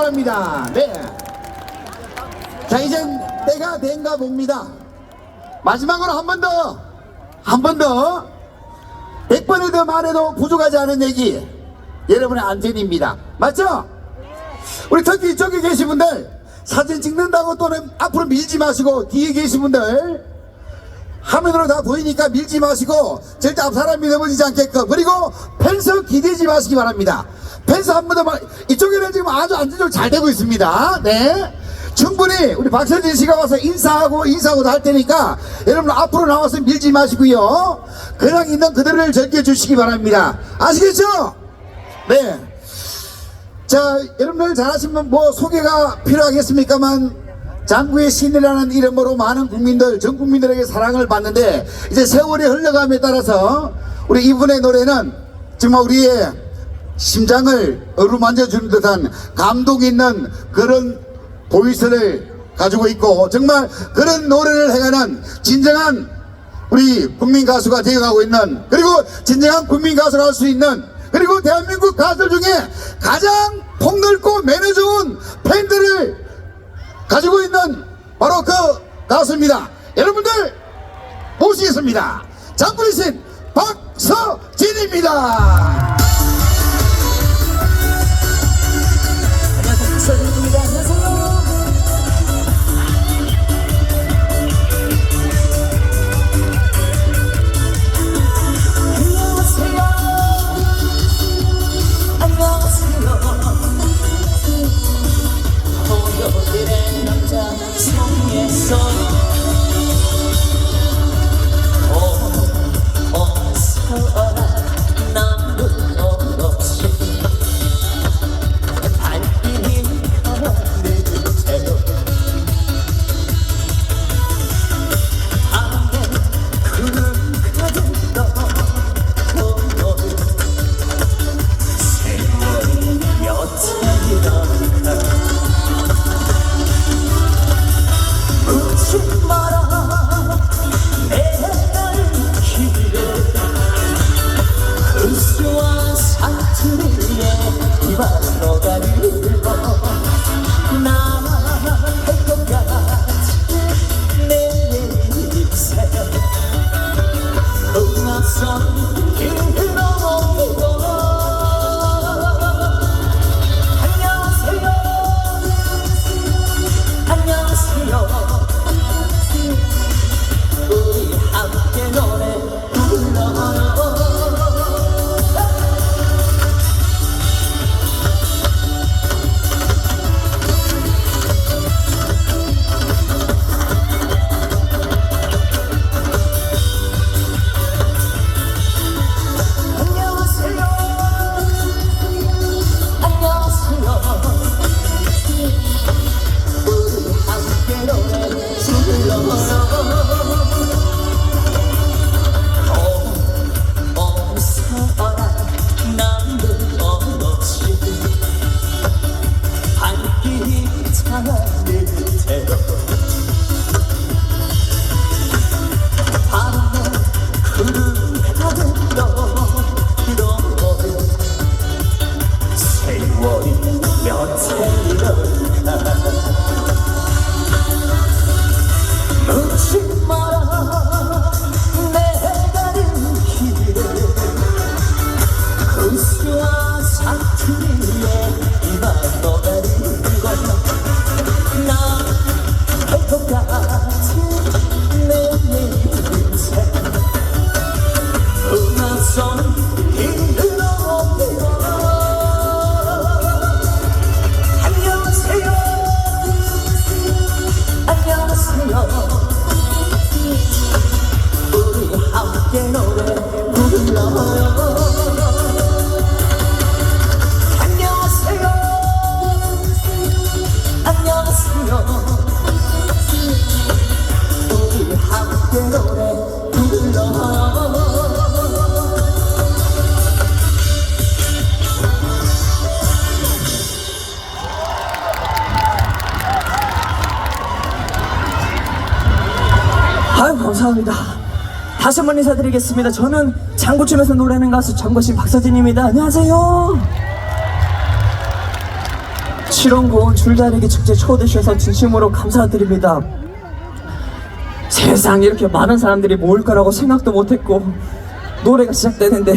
바랍니다. 네. 자, 이제 때가 된가 봅니다. 마지막으로 한 번 더, 한 번 더, 백 번을 더 말해도 부족하지 않은 얘기. 여러분의 안전입니다. 맞죠? 우리 특히 저기 계신 분들, 사진 찍는다고 또는 앞으로 밀지 마시고, 뒤에 계신 분들, 화면으로 다 보이니까 밀지 마시고 절대 앞 사람이 넘어지지 않게끔 그리고 펜스 기대지 마시기 바랍니다 펜스 한 번더 이쪽에는 지금 아주 안전적으로 잘 되고 있습니다. 네. 충분히 우리 박서진 씨가 와서 인사하고 인사하고 다할 테니까 여러분 앞으로 나와서 밀지 마시고요. 그냥 있는 그대로를 즐겨주시기 바랍니다. 아시겠죠? 네. 자, 여러분들 잘하시면 뭐 소개가 필요하겠습니까만 장구의 신이라는 이름으로 많은 국민들, 전 국민들에게 사랑을 받는데 이제 세월이 흘러감에 따라서 우리 이분의 노래는 정말 우리의 심장을 어루만져 주는 듯한 감동 있는 그런 보이스를 가지고 있고 정말 그런 노래를 해가는 진정한 우리 국민 가수가 되어가고 있는 그리고 진정한 국민 가수가 할수 있는 그리고 대한민국 가수들 중에 가장 폭넓고 매너 좋은 팬들을 가지고 있는 바로 그 가수입니다. 여러분들 모시겠습니다. 장군이신 박서진입니다. 다시 한번 인사드리겠습니다. 저는 장구춤에서 노래하는 가수 장구신 박서진입니다. 안녕하세요. 실온고온 줄다리기 축제 초대주셔서 진심으로 감사드립니다. 세상 이렇게 많은 사람들이 모일 거라고 생각도 못했고 노래가 시작되는데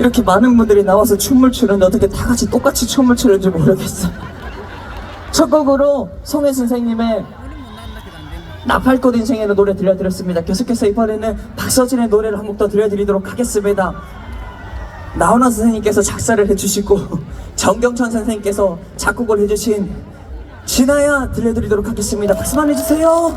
이렇게 많은 분들이 나와서 춤을 추는데 어떻게 다 같이 똑같이 춤을 추는지 모르겠어. 첫 곡으로 송혜 선생님의 나팔꽃 인생의 노래 들려드렸습니다. 계속해서 이번에는 박서진의 노래를 한 곡 더 들려드리도록 하겠습니다. 나훈아 선생님께서 작사를 해주시고 정경천 선생님께서 작곡을 해주신 진아야 들려드리도록 하겠습니다. 박수만 해주세요.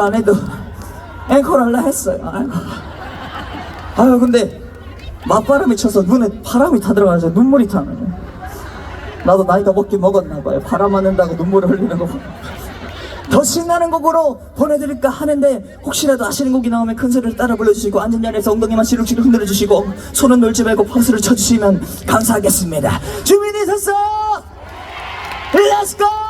안 해도 앵콜 할라 했어요. 아유 근데 맞바람이 쳐서 눈에 바람이 다 들어가서 눈물이 타네. 나도 나이가 먹긴 먹었나 봐요. 바람 맞는다고 눈물을 흘리는 거. 보면. 더 신나는 곡으로 보내드릴까 하는데 혹시라도 아시는 곡이 나오면 큰 소리를 따라 불러주시고 앉은 자리에서 엉덩이만 시룩시룩 흔들어주시고 손은 놀지 말고 박수를 쳐주시면 감사하겠습니다. 준비되셨어? Let's go!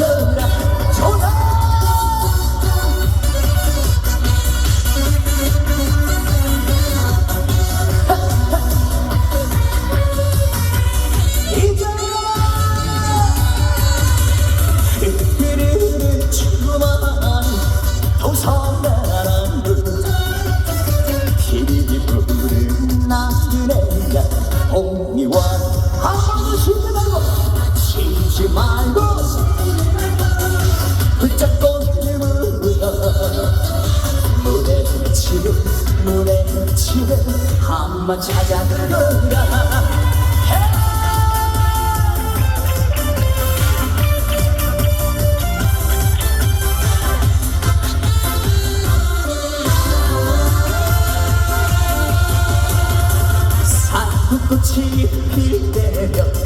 치를 물에 치를 한번 찾아 들어라 사구꽃이 필 때면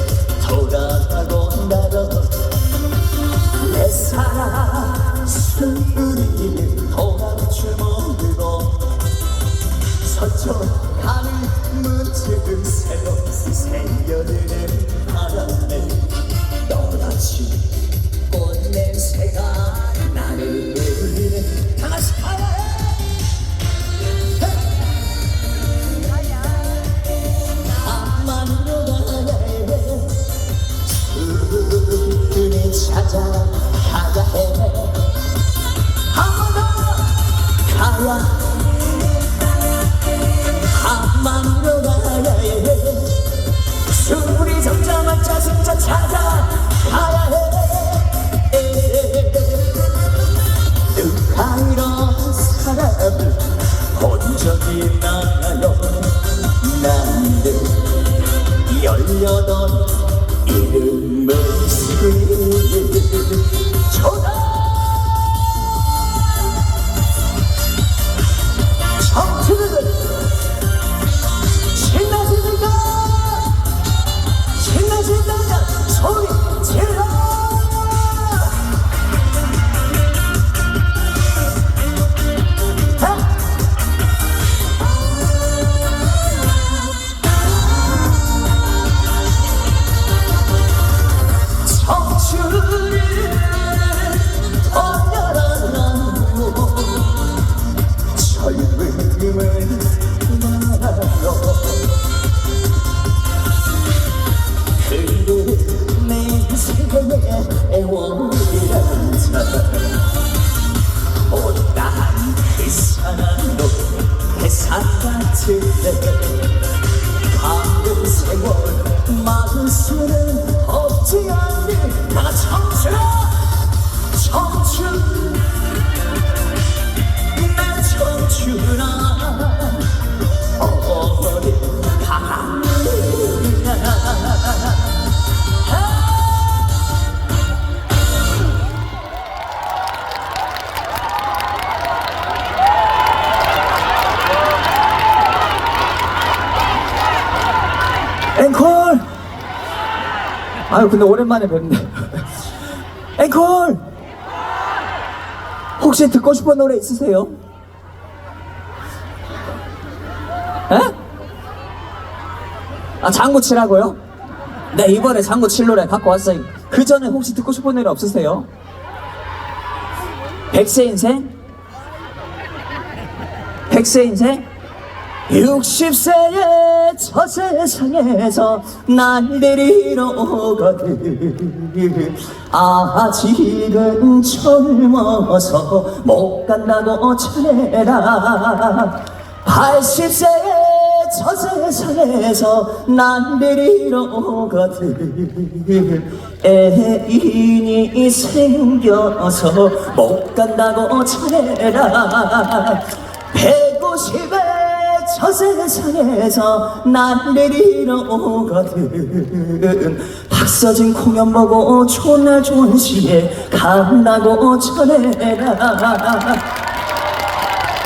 애원이란다 못다한 그 사랑도 회사 같은데 가는 세월 막을 수는 없지 않니 나 청춘아 청춘 내 청춘아 아유 근데 오랜만에 뵙네 앵콜! 혹시 듣고 싶은 노래 있으세요? 에? 아 장구 치라고요? 네 이번에 장구 칠 노래 갖고 왔어요 그 전에 혹시 듣고 싶은 노래 없으세요? 백세 인생? 백세 인생? 60세의 저 세상에서 날 데리러 오거든. 아직은 젊어서 못 간다고 전해라 80세의 저 세상에서 날 데리러 오거든. 애인이 생겨서 못 간다고 전해라 150에 저 세상에서 날 데리러 오거든 박서진 공연 보고 날 좋은 시에 간다고 전해라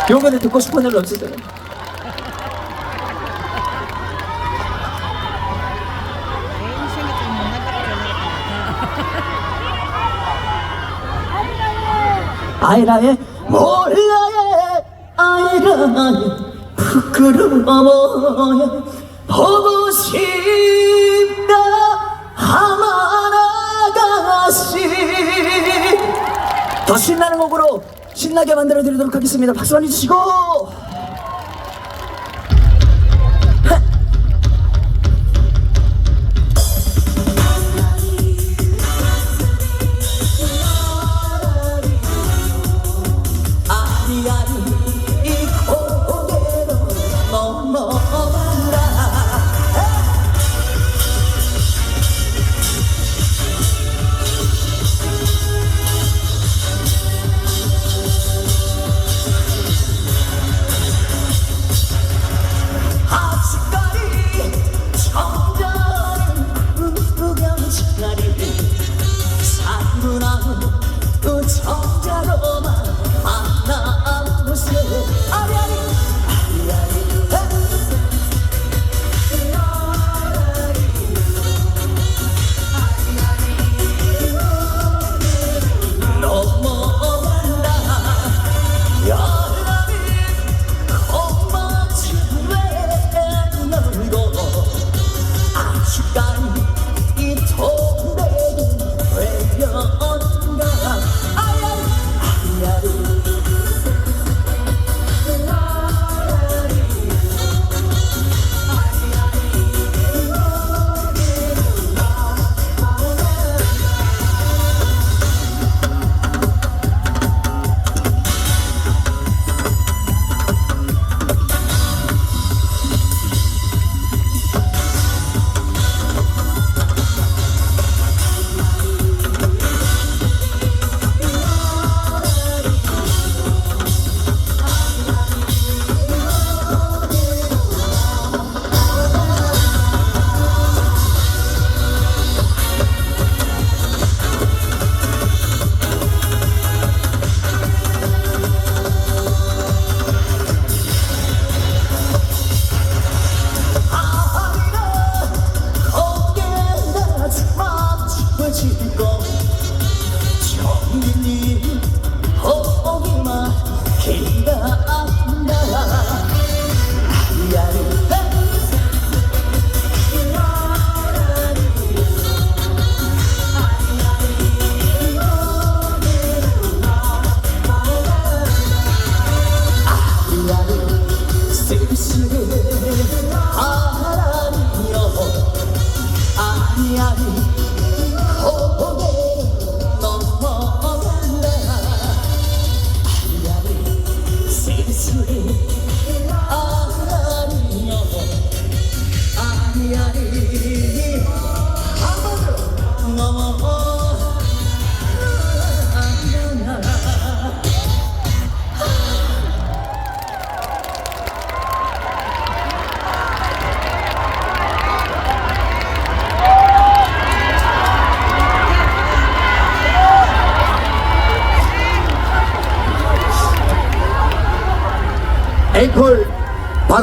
요번에 듣고 싶은 노래 없으세요? 아이라의 몰라의 아이라의 부끄러워에 보고 싶다. 하마나가시 더 신나는 곡으로 신나게 만들어 드리도록 하겠습니다. 박수 많이 주시고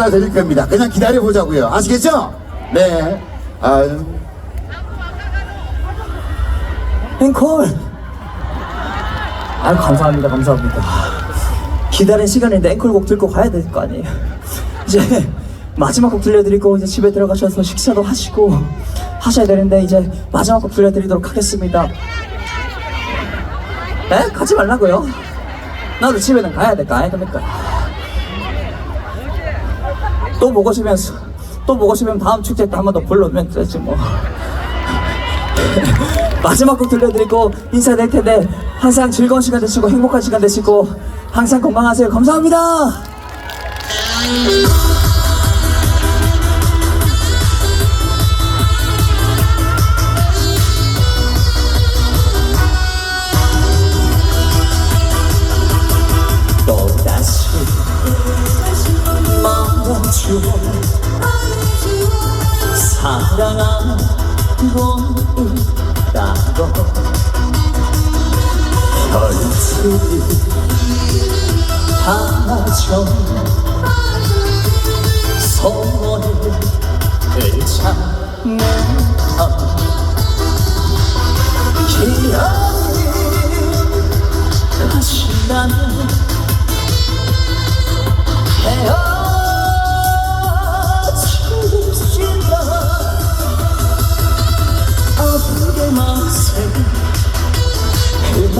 받아드릴 겁니다. 그냥 기다려보자고요. 아시겠죠? 네. 아, 앵콜 아유 감사합니다 감사합니다 기다린 시간인데 앵콜곡 들고 가야 될 거 아니에요 이제 마지막 곡 들려드리고 이제 집에 들어가셔서 식사도 하시고 하셔야 되는데 이제 마지막 곡 들려드리도록 하겠습니다 에? 가지 말라고요 나도 집에는 가야 될거 아닙니까 또 보고 싶으면 수- 또 보고 싶으면 다음 축제 때 한 번 더 불러오면 되지 뭐 마지막 곡 들려드리고 인사드릴 텐데 항상 즐거운 시간 되시고 행복한 시간 되시고 항상 건강하세요. 감사합니다.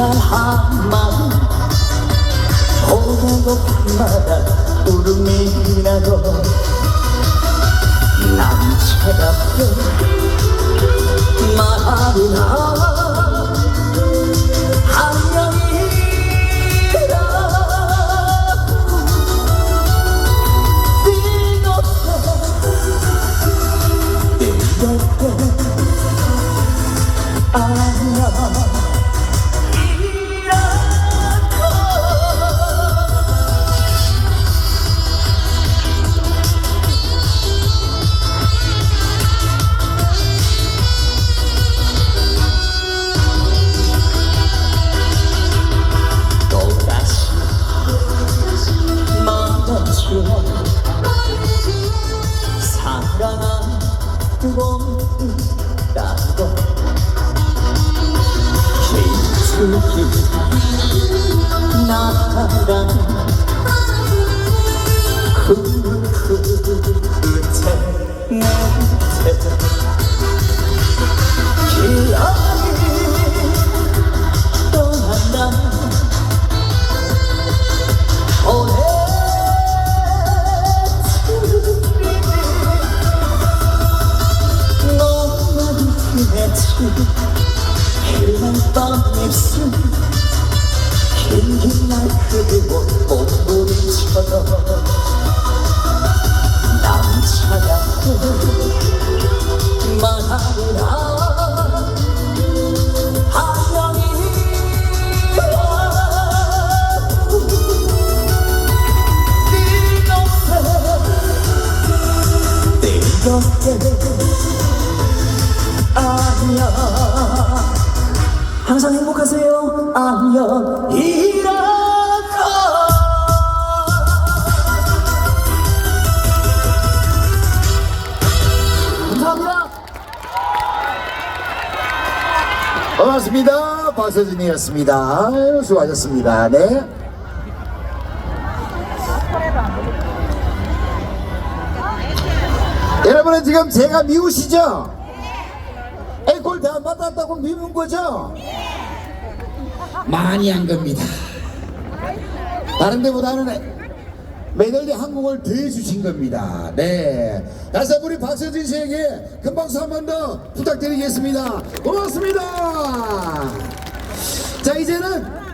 한마음 보내고 밤마다 울음이 나고 남자답게 말하리 고맙습니다. 박서진이었습니다. 수고하셨습니다. 네. 여러분은 지금 제가 미우시죠? 에콜 대안 받았다고 미운 거죠? 많이 한 겁니다. 다른 데보다는 메들리 한국을 더해주신 겁니다. 네. 다시 우리 박서진 씨에게 큰 박수 한 번 더 부탁드리겠습니다. 고맙습니다. 자, 이제는